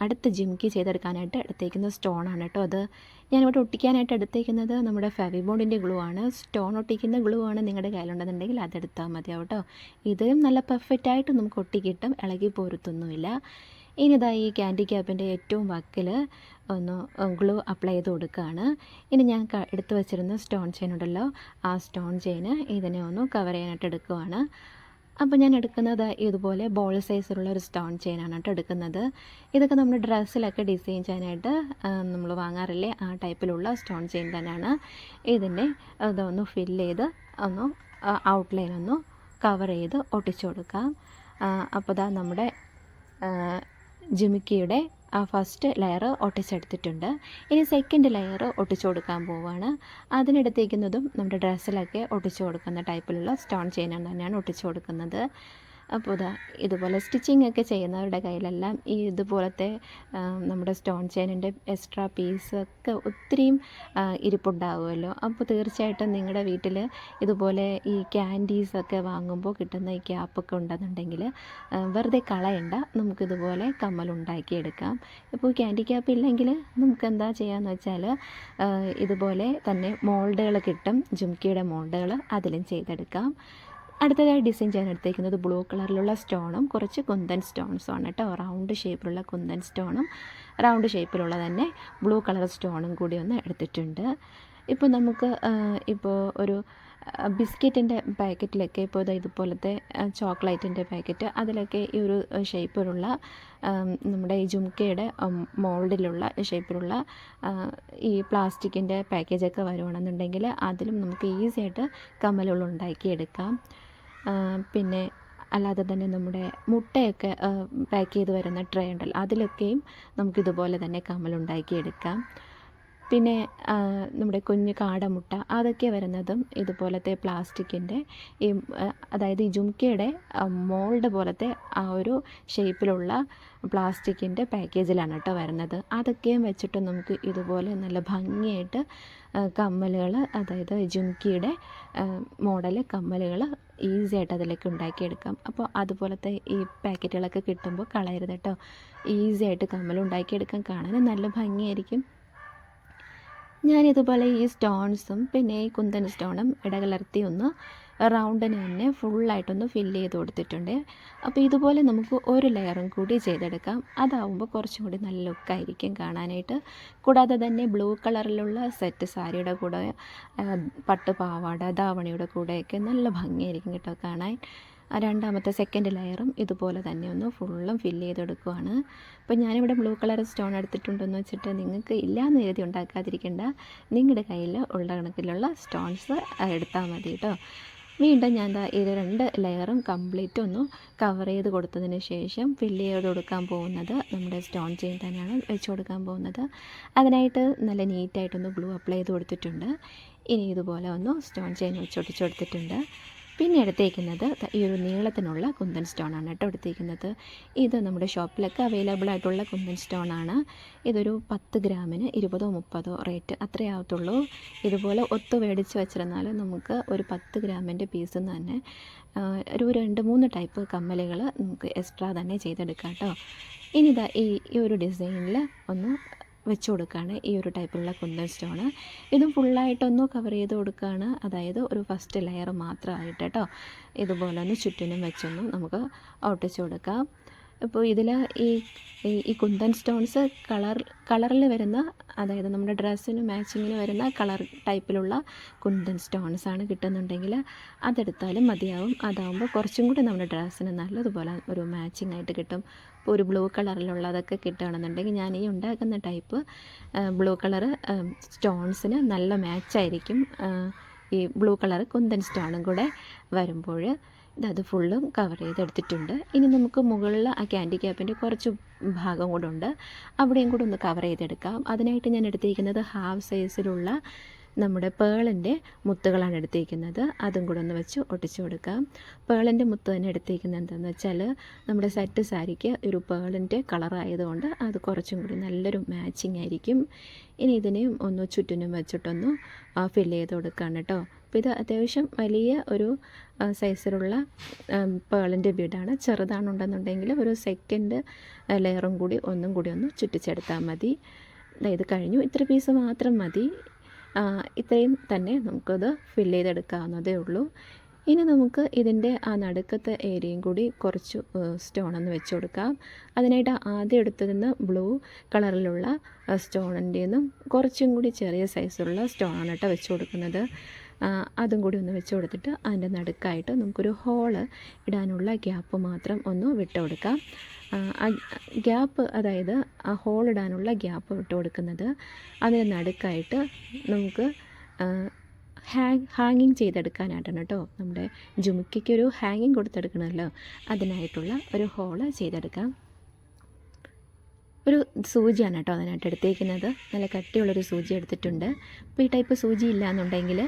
അടുത്ത ജിംക്കി ചെയ്തെടുക്കാനായിട്ട് എടുത്തേക്കുന്ന സ്റ്റോണാണ് കേട്ടോ അത്. ഞാനിവിടെ ഒട്ടിക്കാനായിട്ട് എടുത്തേക്കുന്നത് നമ്മുടെ ഫെവിബോണ്ടിന്റെ ഗ്ലൂ ആണ് സ്റ്റോൺ ഒട്ടിക്കുന്ന ഗ്ലൂ ആണ് നിങ്ങളുടെ കയ്യിലുണ്ടെന്നുണ്ടെങ്കിൽ അതെടുത്താൽ മതിയാവും കേട്ടോ. ഇതിലും നല്ല പെർഫെക്റ്റ് ആയിട്ട് നമുക്ക് ഒട്ടിക്കിട്ടും ഇളകി പോരത്തൊന്നുമില്ല. ഇനി ഇതാ ഈ ക്യാൻഡി ക്യാപ്പിന്റെ ഏറ്റവും വക്കിൽ ഒന്ന് ഗ്ലൂ അപ്ലൈ ചെയ്ത് കൊടുക്കുകയാണ്. ഇനി ഞാൻ എടുത്തു വച്ചിരുന്ന സ്റ്റോൺ ചെയിൻ ഉണ്ടല്ലോ. ആ സ്റ്റോൺ ചെയിന് ഇതിനെ ഒന്ന് കവർ ചെയ്യാനായിട്ട് എടുക്കുവാണ്. അപ്പോൾ ഞാൻ എടുക്കുന്നത് ഇതുപോലെ ബോൾ സൈസിലുള്ള ഒരു സ്റ്റോൺ ചെയിനാണ് കേട്ടോ എടുക്കുന്നത്. ഇതൊക്കെ നമ്മൾ ഡ്രസ്സിലൊക്കെ ഡിസൈൻ ചെയ്യാനായിട്ട് നമ്മൾ വാങ്ങാറില്ലേ? ആ ടൈപ്പിലുള്ള സ്റ്റോൺ ചെയിൻ തന്നെയാണ്. ഇതിനെ ഇതൊന്ന് ഫില്ല് ചെയ്ത് ഒന്ന് ഔട്ട്ലൈൻ ഒന്ന് കവർ ചെയ്ത് ഒട്ടിച്ചു കൊടുക്കാം. അപ്പോൾ ഇതാ നമ്മുടെ ജിമിക്കിയുടെ ആ ഫസ്റ്റ് ലെയർ ഒട്ടിച്ചെടുത്തിട്ടുണ്ട് ഇനി സെക്കൻഡ് ലെയർ ഒട്ടിച്ചു കൊടുക്കാൻ പോവുകയാണ് അതിനെടുത്തേക്കുന്നതും നമ്മുടെ ഡ്രസ്സിലൊക്കെ ഒട്ടിച്ചു കൊടുക്കുന്ന ടൈപ്പിലുള്ള സ്റ്റോൺ ചെയിനാണ് തന്നെയാണ് ഒട്ടിച്ചു കൊടുക്കുന്നത്. അപ്പോൾ ഇതാ ഇതുപോലെ സ്റ്റിച്ചിങ് ഒക്കെ ചെയ്യുന്നവരുടെ കയ്യിലെല്ലാം ഈ ഇതുപോലത്തെ നമ്മുടെ സ്റ്റോൺ ചെയിനിന്റെ എക്സ്ട്രാ പീസ് ഒക്കെ ഒത്തിരിയും ഇരിപ്പുണ്ടാവുമല്ലോ. അപ്പോൾ തീർച്ചയായിട്ടും നിങ്ങളുടെ വീട്ടിൽ ഇതുപോലെ ഈ ക്യാൻഡീസ് ഒക്കെ വാങ്ങുമ്പോൾ കിട്ടുന്ന ഈ ക്യാപ്പൊക്കെ ഉണ്ടെന്നുണ്ടെങ്കിൽ വെറുതെ കളയണ്ട. നമുക്കിതുപോലെ കമ്മൽ ഉണ്ടാക്കിയെടുക്കാം ഇപ്പോൾ ക്യാൻഡി ക്യാപ്പ് ഇല്ലെങ്കിൽ നമുക്ക് എന്താ ചെയ്യാമെന്ന് വെച്ചാൽ ഇതുപോലെ തന്നെ മോൾഡുകൾ കിട്ടും. ജുംക്കിയുടെ മോൾഡുകൾ അതിലും ചെയ്തെടുക്കാം. അടുത്തതായി ഡിസൈൻ ചെയ്യാൻ എടുത്തേക്കുന്നത് ബ്ലൂ കളറിലുള്ള സ്റ്റോണും കുറച്ച് കുന്തൻ സ്റ്റോൺസും ആണ് കേട്ടോ. റൗണ്ട് ഷേപ്പിലുള്ള കുന്തൻ സ്റ്റോണും റൗണ്ട് ഷേപ്പിലുള്ള തന്നെ ബ്ലൂ കളർ സ്റ്റോണും കൂടി ഒന്ന് എടുത്തിട്ടുണ്ട്. ഇപ്പോൾ നമുക്ക് ഇപ്പോൾ ഒരു ബിസ്ക്കറ്റിന്റെ പാക്കറ്റിലൊക്കെ ഇപ്പോൾ ഇത് ഇതുപോലത്തെ ചോക്ലേറ്റിന്റെ പാക്കറ്റ് അതിലൊക്കെ ഈ ഒരു ഷേപ്പിലുള്ള നമ്മുടെ ഈ ജുംക്കയുടെ മോൾഡിലുള്ള ഷേപ്പിലുള്ള ഈ പ്ലാസ്റ്റിക്കിന്റെ പാക്കേജൊക്കെ വരുവാണെന്നുണ്ടെങ്കിൽ അതിലും നമുക്ക് ഈസി ആയിട്ട് കമ്മലുകൾ ഉണ്ടാക്കിയെടുക്കാം. പിന്നെ അല്ലാതെ തന്നെ നമ്മുടെ മുട്ടയൊക്കെ പാക്ക് ചെയ്ത് വരുന്ന ട്രേ ഉണ്ടല്ലോ അതിലൊക്കെയും നമുക്കിതുപോലെ തന്നെ കമ്മലുണ്ടാക്കിയെടുക്കാം പിന്നെ നമ്മുടെ കുഞ്ഞ് കാടമുട്ട അതൊക്കെ വരുന്നതും ഇതുപോലത്തെ പ്ലാസ്റ്റിക്കിന്റെ ഈ അതായത് ഈ ജുംക്കയുടെ മോൾഡ് പോലത്തെ ആ ഒരു ഷേപ്പിലുള്ള പ്ലാസ്റ്റിക്കിന്റെ പാക്കേജിലാണ് കേട്ടോ വരുന്നത്. അതൊക്കെയും വെച്ചിട്ട് നമുക്ക് ഇതുപോലെ നല്ല ഭംഗിയായിട്ട് കമ്മലുകൾ അതായത് ജുംക്കിയുടെ മോഡൽ കമ്മലുകൾ ഈസി ആയിട്ട് അതിലേക്ക് ഉണ്ടാക്കിയെടുക്കാം. അപ്പോൾ അതുപോലത്തെ ഈ പാക്കറ്റുകളൊക്കെ കിട്ടുമ്പോൾ കളയരുത് കേട്ടോ. ഈസി ആയിട്ട് കമ്മൽ ഉണ്ടാക്കിയെടുക്കാൻ കാണാൻ നല്ല ഭംഗിയായിരിക്കും. ഞാനിതുപോലെ ഈ സ്റ്റോൺസും പിന്നെ ഈ കുന്തൻ സ്റ്റോണും ഇടകലർത്തി ഒന്ന് റൗണ്ടിന് തന്നെ ഫുള്ളായിട്ടൊന്ന് ഫില്ല് ചെയ്ത് കൊടുത്തിട്ടുണ്ട്. അപ്പോൾ ഇതുപോലെ നമുക്ക് ഒരു ലെയറും കൂടി ചെയ്തെടുക്കാം. അതാവുമ്പോൾ കുറച്ചും കൂടി നല്ല ലുക്കായിരിക്കും കാണാനായിട്ട്. കൂടാതെ തന്നെ ബ്ലൂ കളറിലുള്ള സെറ്റ് സാരിയുടെ കൂടെ പട്ട് പാവാട ധാവണിയുടെ കൂടെയൊക്കെ നല്ല ഭംഗിയായിരിക്കും കേട്ടോ കാണാൻ. ആ രണ്ടാമത്തെ സെക്കൻഡ് ലെയറും ഇതുപോലെ തന്നെ ഒന്ന് ഫുള്ളും ഫില്ല് ചെയ്തെടുക്കുവാണ്. അപ്പോൾ ഞാനിവിടെ ബ്ലൂ കളർ സ്റ്റോൺ എടുത്തിട്ടുണ്ടെന്ന് വെച്ചിട്ട് നിങ്ങൾക്ക് ഇല്ലാന്ന് എഴുതി ഉണ്ടാക്കാതിരിക്കേണ്ട. നിങ്ങളുടെ കയ്യിൽ ഉള്ള കണക്കിലുള്ള സ്റ്റോൺസ് എടുത്താൽ മതി കേട്ടോ വീണ്ടും ഞാൻ ഇത് രണ്ട് ലെയറും കംപ്ലീറ്റ് ഒന്ന് കവർ ചെയ്ത് കൊടുത്തതിന് ശേഷം ഫില്ല് ചെയ്ത് കൊടുക്കാൻ പോകുന്നത് നമ്മുടെ സ്റ്റോൺ ചെയിൻ തന്നെയാണ് വെച്ച് കൊടുക്കാൻ പോകുന്നത്. അതിനായിട്ട് നല്ല നീറ്റായിട്ടൊന്ന് ഗ്ലൂ അപ്ലൈ ചെയ്ത് കൊടുത്തിട്ടുണ്ട്. ഇനി ഇതുപോലെ ഒന്ന് സ്റ്റോൺ ചെയിൻ വെച്ച് ഒട്ടിച്ച് കൊടുത്തിട്ടുണ്ട്. പിന്നെ എടുത്തേക്കുന്നത് ഈ ഒരു നീളത്തിനുള്ള കുന്തൻ സ്റ്റോൺ ആണ് കേട്ടോ എടുത്തേക്കുന്നത്. ഇത് നമ്മുടെ ഷോപ്പിലൊക്കെ അവൈലബിൾ ആയിട്ടുള്ള കുന്തൻ സ്റ്റോൺ ആണ്. ഇതൊരു പത്ത് ഗ്രാമിന് ഇരുപതോ മുപ്പതോ റേറ്റ് അത്രേ ആവത്തുള്ളൂ. ഇതുപോലെ ഒത്തു മേടിച്ച് വെച്ചിരുന്നാൽ നമുക്ക് ഒരു പത്ത് ഗ്രാമിന്റെ പീസ് തന്നെ ഒരു രണ്ട് മൂന്ന് ടൈപ്പ് കമ്മലുകൾ നമുക്ക് എക്സ്ട്രാ തന്നെ ചെയ്തെടുക്കാം കേട്ടോ. ഇനി ഇതാ ഈ ഈ ഒരു ഡിസൈനിൽ ഒന്ന് വെച്ച് കൊടുക്കുകയാണ് ഈ ഒരു ടൈപ്പിലുള്ള കുന്തൻ സ്റ്റോണ്. ഇതും ഫുള്ളായിട്ടൊന്ന് കവർ ചെയ്ത് കൊടുക്കുകയാണ് അതായത് ഒരു ഫസ്റ്റ് ലെയർ മാത്രമായിട്ട് കേട്ടോ ഇതുപോലെ ഒന്ന് ചുറ്റിനും വെച്ചൊന്ന് നമുക്ക് ഒട്ടിച്ച് കൊടുക്കാം. ഇപ്പോൾ ഇതിൽ ഈ ഈ- കുന്തൻ സ്റ്റോൺസ് കളർ കളറിൽ വരുന്ന അതായത് നമ്മുടെ ഡ്രസ്സിന് മാച്ചിങ്ങിന് വരുന്ന കളർ ടൈപ്പിലുള്ള കുന്തൻ സ്റ്റോൺസ് ആണ് കിട്ടുന്നുണ്ടെങ്കിൽ അതെടുത്താലും മതിയാവും. അതാവുമ്പോൾ കുറച്ചും കൂടി നമ്മുടെ ഡ്രസ്സിന് നല്ലതുപോലെ ഒരു മാച്ചിങ് ആയിട്ട് കിട്ടും. ഇപ്പോൾ ഒരു ബ്ലൂ കളറിലുള്ളതൊക്കെ കിട്ടുകയാണെന്നുണ്ടെങ്കിൽ ഞാൻ ഈ ഉണ്ടാക്കുന്ന ടൈപ്പ് ബ്ലൂ കളർ സ്റ്റോൺസിന് നല്ല മാച്ചായിരിക്കും ഈ ബ്ലൂ കളർ കുന്തൻ സ്റ്റോണും കൂടെ വരുമ്പോൾ ഇതത് ഫുള്ളും കവർ ചെയ്തെടുത്തിട്ടുണ്ട്. ഇനി നമുക്ക് മുകളിൽ ആ ക്യാൻഡി ക്യാപ്പിന്റെ കുറച്ച് ഭാഗം കൂടെ ഉണ്ട്. അവിടെയും കൂടെ ഒന്ന് കവർ ചെയ്തെടുക്കാം. അതിനായിട്ട് ഞാൻ എടുത്തിരിക്കുന്നത് ഹാഫ് സൈസിലുള്ള നമ്മുടെ പേളിന്റെ മുത്തുകളാണ് എടുത്തിരിക്കുന്നത്. അതും കൂടെ ഒന്ന് വെച്ച് ഒട്ടിച്ചു കൊടുക്കാം. പേളിന്റെ മുത്ത് തന്നെ എടുത്തിരിക്കുന്നത് എന്താണെന്ന് വെച്ചാൽ നമ്മുടെ സെറ്റ് സാരിക്ക് ഒരു പേളിന്റെ കളറായതുകൊണ്ട് അത് കുറച്ചും കൂടി നല്ലൊരു മാച്ചിങ് ആയിരിക്കും. ഇനി ഇതിനെയും ഒന്ന് ചുറ്റിനും വെച്ചിട്ടൊന്ന് ഫില്ല് ചെയ്ത് കൊടുക്കുകയാണ് കേട്ടോ. അപ്പോൾ ഇത് അത്യാവശ്യം വലിയ ഒരു സൈസിലുള്ള പേളിന്റെ വീടാണ്. ചെറുതാണുണ്ടെന്നുണ്ടെങ്കിൽ ഒരു സെക്കൻഡ് ലെയറും കൂടി ഒന്നും കൂടി ഒന്ന് ചുറ്റിച്ചെടുത്താൽ മതി. ഇത് കഴിഞ്ഞു. ഇത്ര പീസ് മാത്രം മതി. ഇത്രയും തന്നെ നമുക്കത് ഫില്ല് ചെയ്തെടുക്കാവുന്നതേ ഉള്ളൂ. ഇനി നമുക്ക് ഇതിന്റെ ആ നടുക്കത്തെ ഏരിയയും കൂടി കുറച്ച് സ്റ്റോൺ ഒന്ന് വെച്ച് കൊടുക്കാം. അതിനായിട്ട് ആദ്യം എടുത്തതിന്ന് ബ്ലൂ കളറിലുള്ള സ്റ്റോണിന്റെ നിന്നും കുറച്ചും കൂടി ചെറിയ സൈസുള്ള സ്റ്റോണാണ് കേട്ടോ വെച്ച് കൊടുക്കുന്നത്. അതും കൂടി ഒന്ന് വെച്ച് കൊടുത്തിട്ട് അതിന്റെ നടുക്കായിട്ട് നമുക്കൊരു ഹോൾ ഇടാനുള്ള ഗ്യാപ്പ് മാത്രം ഒന്ന് വിട്ട് കൊടുക്കാം. ഗ്യാപ്പ് അതായത് ആ ഹോളിടാനുള്ള ഗ്യാപ്പ് ഇട്ട് കൊടുക്കുന്നത്. അതിന് നടുക്കായിട്ട് നമുക്ക് ഹാങ് ഹാങ്ങിങ് ചെയ്തെടുക്കാനായിട്ടാണ് കേട്ടോ. നമ്മുടെ ജുമുക്കിക്ക് ഒരു ഹാങ്ങിങ് കൊടുത്തെടുക്കണമല്ലോ. അതിനായിട്ടുള്ള ഒരു ഹോൾ ചെയ്തെടുക്കാം. ഒരു സൂചിയാണ് കേട്ടോ അതിനായിട്ട് എടുത്തേക്കുന്നത്. നല്ല കട്ടിയുള്ളൊരു സൂചി എടുത്തിട്ടുണ്ട്. അപ്പോൾ ഈ ടൈപ്പ് സൂചി ഇല്ല എന്നുണ്ടെങ്കിൽ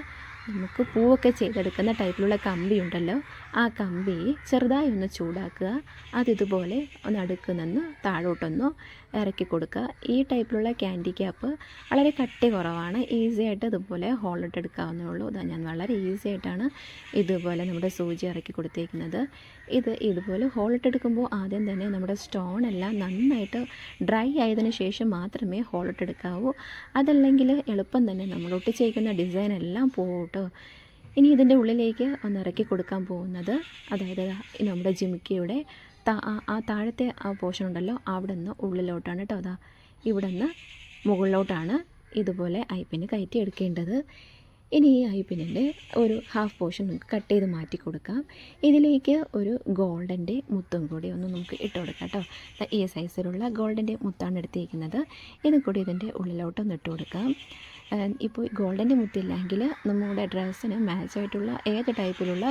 നമുക്ക് പൂവൊക്കെ ചെയ്തെടുക്കുന്ന ടൈപ്പിലുള്ള കമ്പി ഉണ്ടല്ലോ. ആ കമ്പി ചെറുതായി ഒന്ന് ചൂടാക്കുക. അതിതുപോലെ ഒന്ന് അടുക്കുന്നൊന്ന് നിന്ന് താഴോട്ടൊന്ന് ഇറക്കി കൊടുക്കുക. ഈ ടൈപ്പിലുള്ള ക്യാൻഡി ക്യാപ്പ് വളരെ കട്ടി കുറവാണ്. ഈസി ആയിട്ട് ഇതുപോലെ ഹോളിട്ട് എടുക്കാവുന്നേ ഉള്ളൂ. ഇതാ ഞാൻ വളരെ ഈസി ആയിട്ടാണ് ഇതുപോലെ നമ്മുടെ സൂചി ഇറക്കി കൊടുത്തേക്കുന്നത്. ഇത് ഇതുപോലെ ഹോളിട്ട് എടുക്കുമ്പോൾ ആദ്യം തന്നെ നമ്മുടെ സ്റ്റോൺ എല്ലാം നന്നായിട്ട് ഡ്രൈ ആയതിന് ശേഷം മാത്രമേ ഹോളിട്ട് എടുക്കാവൂ. അതല്ലെങ്കിൽ എളുപ്പം തന്നെ നമ്മൾ ഒട്ടിച്ചേക്കുന്ന ഡിസൈൻ എല്ലാം പോകും കേട്ടോ ഇനി ഇതിന്റെ ഉള്ളിലേക്ക് ഒന്ന് ഇറക്കി കൊടുക്കാൻ പോകുന്നത് അതായത് നമ്മുടെ ജിമിക്കയുടെ ആ- താഴത്തെ ആ പോർഷൻ ഉണ്ടല്ലോ അവിടെ നിന്ന് ഉള്ളിലോട്ടാണ് കേട്ടോ അതാ ഇവിടെ നിന്ന് മുകളിലോട്ടാണ് ഇതുപോലെ ഐപ്പിന് കയറ്റി എടുക്കേണ്ടത്. ഇനി ഈ ഐപ്പിനിന്റെ ഒരു ഹാഫ് പോർഷൻ നമുക്ക് കട്ട് ചെയ്ത് മാറ്റി കൊടുക്കാം. ഇതിലേക്ക് ഒരു ഗോൾഡന്റെ മുത്തും കൂടി ഒന്ന് നമുക്ക് ഇട്ട് കൊടുക്കാം കേട്ടോ ഈ സൈസിലുള്ള ഗോൾഡന്റെ മുത്താണ് എടുത്തിരിക്കുന്നത്. ഇതും കൂടി ഇതിന്റെ ഉള്ളിലോട്ടൊന്ന് ഇട്ട് കൊടുക്കാം. ഇപ്പോൾ ഗോൾഡന്റെ മുത്തില്ലെങ്കിൽ നമ്മുടെ ഡ്രസ്സിന് മാച്ചായിട്ടുള്ള ഏത് ടൈപ്പിലുള്ള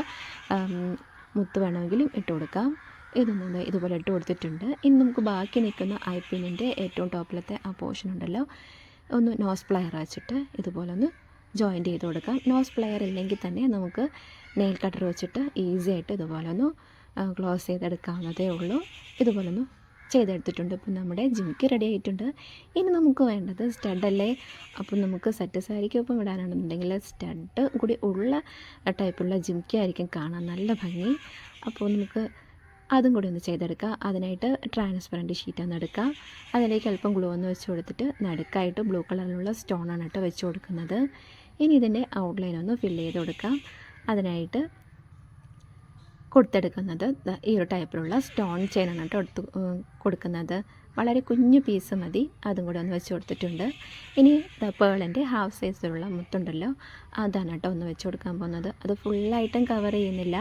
മുത്ത് വേണമെങ്കിലും ഇട്ട് കൊടുക്കാം. ഇതൊന്നും ഇതുപോലെ ഇട്ട് കൊടുത്തിട്ടുണ്ട്. ഇനി നമുക്ക് ബാക്കി നിൽക്കുന്ന ഐ പിന്നിന്റെ ഏറ്റവും ടോപ്പിലത്തെ ആ പോർഷൻ ഉണ്ടല്ലോ. ഒന്ന് നോസ് പ്ലയർ വെച്ചിട്ട് ഇതുപോലെ ഒന്ന് ജോയിന്റ് ചെയ്ത് കൊടുക്കാം. നോസ് പ്ലെയർ ഇല്ലെങ്കിൽ തന്നെ നമുക്ക് നെയിൽ കട്ടർ വെച്ചിട്ട് ഈസി ആയിട്ട് ഇതുപോലെ ഒന്ന് ക്ലോസ് ചെയ്തെടുക്കാവുന്നതേ ഉള്ളൂ. ഇതുപോലെ ഒന്ന് ചെയ്തെടുത്തിട്ടുണ്ട്. അപ്പോൾ നമ്മുടെ ജിമിക്ക് റെഡി ആയിട്ടുണ്ട്. ഇനി നമുക്ക് വേണ്ടത് സ്റ്റഡല്ലേ അപ്പം നമുക്ക് സെറ്റ് സാരിക്കൊപ്പം ഇടാനാണെന്നുണ്ടെങ്കിൽ സ്റ്റഡ് കൂടി ഉള്ള ടൈപ്പുള്ള ജിമിക്കി ആയിരിക്കും കാണാൻ നല്ല ഭംഗി. അപ്പോൾ നമുക്ക് അതും കൂടി ഒന്ന് ചെയ്തെടുക്കുക അതിനായിട്ട് ട്രാൻസ്പെറന്റ് ഷീറ്റ് ഒന്ന് എടുക്കാം അതിലേക്ക് അല്പം ഗ്ലൂ ഒന്ന് വെച്ച് കൊടുത്തിട്ട് നടുക്കായിട്ട് ബ്ലൂ കളറിലുള്ള സ്റ്റോണാണ് കേട്ടോ വെച്ച് കൊടുക്കുന്നത്. ഇനി ഇതിന്റെ ഔട്ട്ലൈൻ ഒന്ന് ഫില്ല് ചെയ്ത് കൊടുക്കാം. അതിനായിട്ട് കൊടുത്തെടുക്കുന്നത്. ഈ ഒരു ടൈപ്പിലുള്ള സ്റ്റോൺ ചെയിനാണ് കേട്ടോ എടുത്ത് കൊടുക്കുന്നത്. വളരെ കുഞ്ഞു പീസ് മതി. അതും കൂടെ ഒന്ന് വെച്ച് കൊടുത്തിട്ടുണ്ട്. ഇനി പേളിന്റെ ഹാഫ് സൈസിലുള്ള മുത്തുണ്ടല്ലോ അതാണ് കേട്ടോ ഒന്ന് വെച്ച് കൊടുക്കാൻ പോകുന്നത്. അത് ഫുള്ളായിട്ടും കവർ ചെയ്യുന്നില്ല.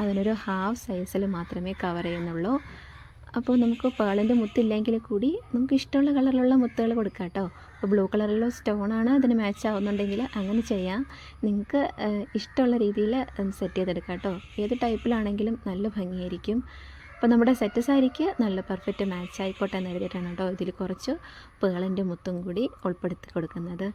അതിനൊരു ഹാഫ് സൈസിൽ മാത്രമേ കവർ ചെയ്യുന്നുള്ളൂ. അപ്പോൾ നമുക്ക് പേളിന്റെ മുത്തില്ലെങ്കിൽ കൂടി നമുക്ക് ഇഷ്ടമുള്ള കളറിലുള്ള മുത്തുകൾ കൊടുക്കാം കേട്ടോ. ഇപ്പോൾ ബ്ലൂ കളറിലുള്ള സ്റ്റോണാണ് അതിന് മാച്ച് ആവുന്നുണ്ടെങ്കിൽ അങ്ങനെ ചെയ്യാം. നിങ്ങൾക്ക് ഇഷ്ടമുള്ള രീതിയിൽ സെറ്റ് ചെയ്തെടുക്കാം കേട്ടോ. ഏത് ടൈപ്പിലാണെങ്കിലും നല്ല ഭംഗിയായിരിക്കും. അപ്പോൾ നമ്മുടെ സെറ്റ് സാരിക്ക് നല്ല പെർഫെക്റ്റ് മാച്ച് ആയിക്കോട്ടെ എന്ന് എഴുതിയിട്ടാണ് കേട്ടോ ഇതിൽ കുറച്ച് പേളിന്റെ മുത്തും കൂടി ഉൾപ്പെടുത്തി കൊടുക്കുന്നത്.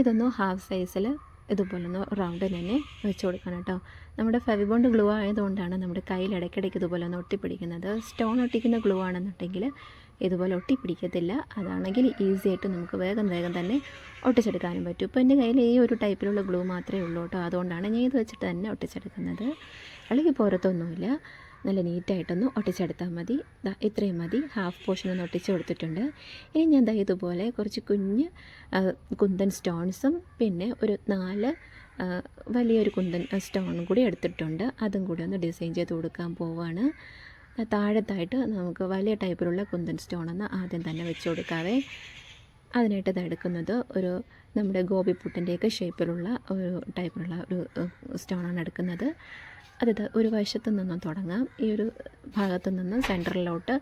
ഇതൊന്ന് ഹാഫ് സൈസിൽ ഇതുപോലൊന്ന് റൗണ്ട് തന്നെ വെച്ച് കൊടുക്കണം കേട്ടോ. നമ്മുടെ ഫെവിബോണ്ട് ഗ്ലൂ ആയതുകൊണ്ടാണ് നമ്മുടെ കയ്യിൽ ഇടയ്ക്കിടയ്ക്ക് ഇതുപോലെ ഒന്ന് ഒട്ടിപ്പിടിക്കുന്നത്. സ്റ്റോൺ ഒട്ടിക്കുന്ന ഗ്ലൂ ആണെന്നുണ്ടെങ്കിൽ ഇതുപോലെ ഒട്ടിപ്പിടിക്കത്തില്ല. അതാണെങ്കിൽ ഈസി ആയിട്ട് നമുക്ക് വേഗം വേഗം തന്നെ ഒട്ടിച്ചെടുക്കാനും പറ്റും. ഇപ്പോൾ എന്റെ കയ്യിൽ ഈ ഒരു ടൈപ്പിലുള്ള ഗ്ലൂ മാത്രമേ ഉള്ളൂ കേട്ടോ. അതുകൊണ്ടാണ് ഞാൻ ഇത് വെച്ചിട്ട് തന്നെ ഒട്ടിച്ചെടുക്കുന്നത്. അല്ലെങ്കിൽ പുറത്തൊന്നുമില്ല നല്ല നീറ്റായിട്ടൊന്ന് ഒട്ടിച്ചെടുത്താൽ മതി. ഇത്രയും മതി. ഹാഫ് പോർഷൻ ഒന്ന് ഒട്ടിച്ച് കൊടുത്തിട്ടുണ്ട്. ഇനി ഞാൻ ഇതുപോലെ കുറച്ച് കുഞ്ഞ് കുന്തൻ സ്റ്റോൺസും പിന്നെ ഒരു നാല് വലിയൊരു കുന്തൻ സ്റ്റോണും കൂടി എടുത്തിട്ടുണ്ട്. അതും കൂടി ഒന്ന് ഡിസൈൻ ചെയ്ത് കൊടുക്കാൻ പോവാണ്. താഴത്തായിട്ട് നമുക്ക് വലിയ ടൈപ്പിലുള്ള കുന്തൻ സ്റ്റോണൊന്ന് ആദ്യം തന്നെ വെച്ച് കൊടുക്കാവേ. അതിനായിട്ട് ഇതെടുക്കുന്നത് ഒരു നമ്മുടെ ഗോപിപ്പുട്ടിന്റെയൊക്കെ ഷേപ്പിലുള്ള ഒരു ടൈപ്പിലുള്ള ഒരു സ്റ്റോണാണ് എടുക്കുന്നത്. അത് ഒരു വശത്ത് നിന്നും തുടങ്ങാം. ഈ ഒരു ഭാഗത്ത് നിന്നും സെന്ററിലോട്ട്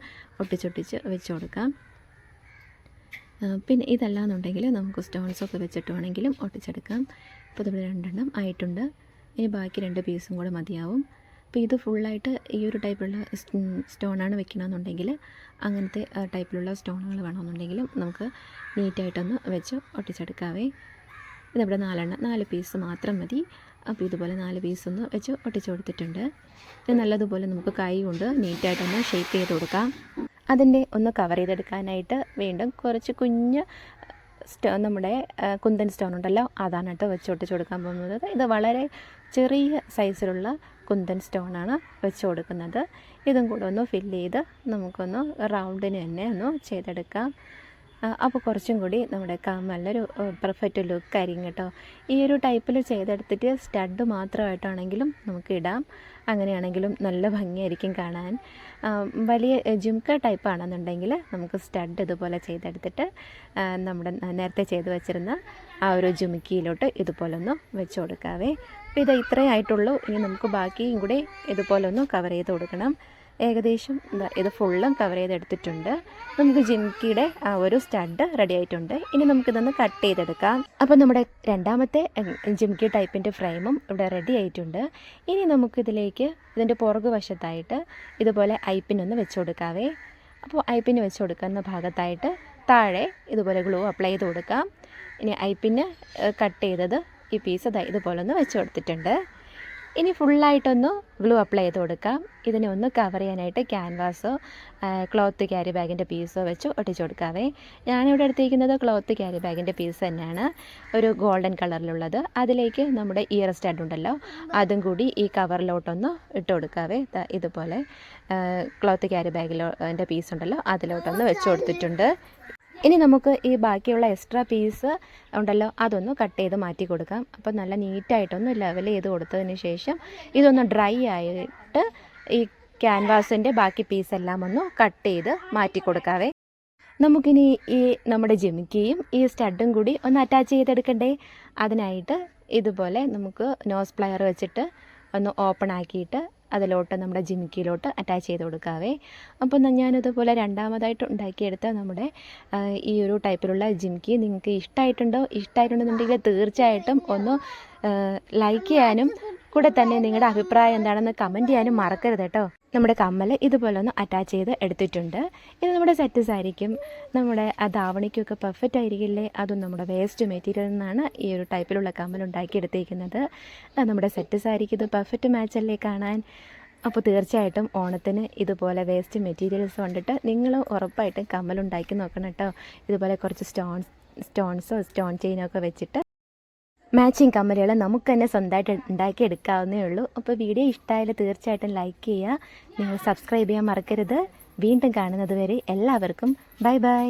ഒട്ടിച്ചൊട്ടിച്ച് വെച്ച് കൊടുക്കാം. പിന്നെ ഇതല്ലാന്നുണ്ടെങ്കിൽ നമുക്ക് സ്റ്റോൺസൊക്കെ വെച്ചിട്ട് വേണമെങ്കിലും ഒട്ടിച്ചെടുക്കാം. ഇപ്പോൾ ഇതിവിടെ രണ്ടെണ്ണം ആയിട്ടുണ്ട്. ഇനി ബാക്കി രണ്ട് പീസും കൂടെ മതിയാവും. അപ്പോൾ ഇത് ഫുള്ളായിട്ട് ഈ ഒരു ടൈപ്പിലുള്ള സ്റ്റോണാണ് വെക്കണമെന്നുണ്ടെങ്കിൽ അങ്ങനത്തെ ടൈപ്പിലുള്ള സ്റ്റോണുകൾ വേണമെന്നുണ്ടെങ്കിലും നമുക്ക് നീറ്റായിട്ടൊന്ന് വെച്ച് ഒട്ടിച്ചെടുക്കാവേ. ഇതിവിടെ നാലെണ്ണം നാല് പീസ് മാത്രം മതി. അപ്പോൾ ഇതുപോലെ നാല് പീസ് ഒന്ന് വെച്ച് ഒട്ടിച്ചു കൊടുത്തിട്ടുണ്ട്. ഇത് നല്ലതുപോലെ നമുക്ക് കൈ കൊണ്ട് നീറ്റായിട്ടൊന്ന് ഷേപ്പ് ചെയ്ത് കൊടുക്കാം. അതിന്റെ ഒന്ന് കവർ ചെയ്തെടുക്കാനായിട്ട് വീണ്ടും കുറച്ച് കുഞ്ഞ് സ്റ്റോ നമ്മുടെ കുന്തൻ സ്റ്റോൺ ഉണ്ടല്ലോ അതാണ് കേട്ടോ വെച്ച് ഒട്ടിച്ച് കൊടുക്കാൻ പോകുന്നത്. ഇത് വളരെ ചെറിയ സൈസിലുള്ള കുന്തൻ സ്റ്റോണാണ് വെച്ച് കൊടുക്കുന്നത്. ഇതും കൂടെ ഒന്ന് ഫില്ല് ചെയ്ത് നമുക്കൊന്ന് റൗണ്ടിന് തന്നെ ഒന്ന് ചെയ്തെടുക്കാം. അപ്പോൾ കുറച്ചും കൂടി നമ്മുടെ നല്ലൊരു പെർഫെക്റ്റ് ലുക്ക് ലുക്കായിരിക്കും കേട്ടോ. ഈ ഒരു ടൈപ്പിൽ ചെയ്തെടുത്തിട്ട് സ്റ്റഡ് മാത്രമായിട്ടാണെങ്കിലും നമുക്ക് ഇടാം. അങ്ങനെയാണെങ്കിലും നല്ല ഭംഗിയായിരിക്കും കാണാൻ. വലിയ ജിംക ടൈപ്പ് ആണെന്നുണ്ടെങ്കിൽ നമുക്ക് സ്റ്റഡ് ഇതുപോലെ ചെയ്തെടുത്തിട്ട് നമ്മുടെ നേരത്തെ ചെയ്ത് വെച്ചിരുന്ന ആ ഒരു ജുമുക്കിയിലോട്ട് ഇതുപോലെ ഒന്ന് വെച്ച് കൊടുക്കാവേ. അപ്പോൾ ഇത് ഇത്രയേ ആയിട്ടുള്ളൂ. ഇനി നമുക്ക് ബാക്കിയും കൂടി ഇതുപോലെ ഒന്ന് കവർ ചെയ്ത് കൊടുക്കണം. ഏകദേശം എന്താ ഇത് ഫുള്ളും കവർ ചെയ്തെടുത്തിട്ടുണ്ട്. നമുക്ക് ജിംകിയുടെ ആ ഒരു സ്റ്റഡ് റെഡി ആയിട്ടുണ്ട് ഇനി നമുക്കിതൊന്ന് കട്ട് ചെയ്തെടുക്കാം. അപ്പോൾ നമ്മുടെ രണ്ടാമത്തെ ജിംക്കി ജിംകി ടൈപ്പിന്റെ ഫ്രെയിമും ഇവിടെ റെഡി ആയിട്ടുണ്ട്. ഇനി നമുക്കിതിലേക്ക് ഇതിന്റെ പുറകു വശത്തായിട്ട് ഇതുപോലെ ഐപ്പിനൊന്ന് വെച്ച് കൊടുക്കാവേ അപ്പോൾ ഐപ്പിന് വെച്ച് കൊടുക്കുന്ന ഭാഗത്തായിട്ട് താഴെ ഇതുപോലെ ഗ്ലൂ അപ്ലൈ ചെയ്ത് കൊടുക്കാം. ഇനി ഐപ്പിന് കട്ട് ചെയ്തത് ഈ പീസ് ഇതുപോലെ ഒന്ന് വെച്ച് കൊടുത്തിട്ടുണ്ട് ഇനി ഫുള്ളായിട്ടൊന്ന് ഗ്ലൂ അപ്ലൈ ചെയ്ത് കൊടുക്കാം. ഇതിനെ ഒന്ന് കവർ ചെയ്യാനായിട്ട് ക്യാൻവാസോ ക്ലോത്ത് ക്യാരി ബാഗിന്റെ പീസോ വെച്ച് ഒട്ടിച്ച് കൊടുക്കാവേ. ഞാനിവിടെ എടുത്തിരിക്കുന്നത് ക്ലോത്ത് ക്യാരി ബാഗിന്റെ പീസ് തന്നെയാണ്. ഒരു ഗോൾഡൻ കളറിലുള്ളത് അതിലേക്ക് നമ്മുടെ ഇയർ സ്റ്റാൻഡ് ഉണ്ടല്ലോ അതും കൂടി ഈ കവറിലോട്ടൊന്ന് ഇട്ട് കൊടുക്കാവേ. ഇതുപോലെ ക്ലോത്ത് ക്യാരി ബാഗിലോ പീസ് ഉണ്ടല്ലോ അതിലോട്ടൊന്ന് വെച്ച് കൊടുത്തിട്ടുണ്ട്. ഇനി നമുക്ക് ഈ ബാക്കിയുള്ള എക്സ്ട്രാ പീസ് ഉണ്ടല്ലോ അതൊന്ന് കട്ട് ചെയ്ത് മാറ്റി കൊടുക്കാം. അപ്പോൾ നല്ല നീറ്റായിട്ടൊന്ന് ലെവൽ ചെയ്ത് കൊടുത്തതിന് ശേഷം ഇതൊന്ന് ഡ്രൈ ആയിട്ട് ഈ ക്യാൻവാസിന്റെ ബാക്കി പീസ് എല്ലാം ഒന്ന് കട്ട് ചെയ്ത് മാറ്റി കൊടുക്കാവേ. നമുക്കിനി ഈ നമ്മുടെ ജിമിക്കിയും ഈ സ്റ്റഡും കൂടി ഒന്ന് അറ്റാച്ച് ചെയ്തെടുക്കണ്ടേ? അതിനായിട്ട് ഇതുപോലെ നമുക്ക് നോസ് പ്ലയർ വെച്ചിട്ട് ഒന്ന് ഓപ്പൺ ആക്കിയിട്ട് അതിലോട്ട് നമ്മുടെ ജിമിക്കിയിലോട്ട് അറ്റാച്ച് ചെയ്ത് കൊടുക്കാവേ. അപ്പോൾ ന- ഞാനിതുപോലെ രണ്ടാമതായിട്ട് ഉണ്ടാക്കിയെടുത്ത നമ്മുടെ ഈ ഒരു ടൈപ്പിലുള്ള ജിമിക്കി നിങ്ങൾക്ക് ഇഷ്ടമായിട്ടുണ്ടോ ഇഷ്ടമായിട്ടുണ്ടെന്നുണ്ടെങ്കിൽ തീർച്ചയായിട്ടും ഒന്ന് ലൈക്ക് ചെയ്യാനും കൂടെ തന്നെ നിങ്ങളുടെ അഭിപ്രായം എന്താണെന്ന് കമന്റ് ചെയ്യാനും മറക്കരുത് കേട്ടോ. നമ്മുടെ കമ്മൽ ഇതുപോലെ ഒന്ന് അറ്റാച്ച് ചെയ്ത് എടുത്തിട്ടുണ്ട്. ഇത് നമ്മുടെ സെറ്റ് സാരിക്കും നമ്മുടെ ആ ധാവണിക്കൊക്കെ പെർഫെക്റ്റ് ആയിരിക്കില്ലേ? അതും നമ്മുടെ വേസ്റ്റ് മെറ്റീരിയൽ നിന്നാണ് ഈ ഒരു ടൈപ്പിലുള്ള കമ്മൽ ഉണ്ടാക്കിയെടുത്തിരിക്കുന്നത് നമ്മുടെ സെറ്റ് സാരിക്ക് ഇത് പെർഫെക്റ്റ് മാച്ച് അല്ലേ കാണാൻ? അപ്പോൾ തീർച്ചയായിട്ടും ഓണത്തിന് ഇതുപോലെ വേസ്റ്റ് മെറ്റീരിയൽസ് കൊണ്ടിട്ട് നിങ്ങൾ ഉറപ്പായിട്ടും കമ്മലുണ്ടാക്കി നോക്കണം കേട്ടോ. ഇതുപോലെ കുറച്ച് സ്റ്റോൺസ് സ്റ്റോൺസോ സ്റ്റോൺ ചെയിനോ ഒക്കെ വെച്ചിട്ട് മാച്ചിങ് കമ്മലുകൾ നമുക്ക് തന്നെ സ്വന്തമായിട്ട് ഉണ്ടാക്കി എടുക്കാവുന്നേ ഉള്ളൂ. അപ്പോൾ വീഡിയോ ഇഷ്ടമായാലും തീർച്ചയായിട്ടും ലൈക്ക് ചെയ്യുക നിങ്ങൾ സബ്സ്ക്രൈബ് ചെയ്യാൻ മറക്കരുത്. വീണ്ടും കാണുന്നത് വരെ എല്ലാവർക്കും ബൈ ബൈ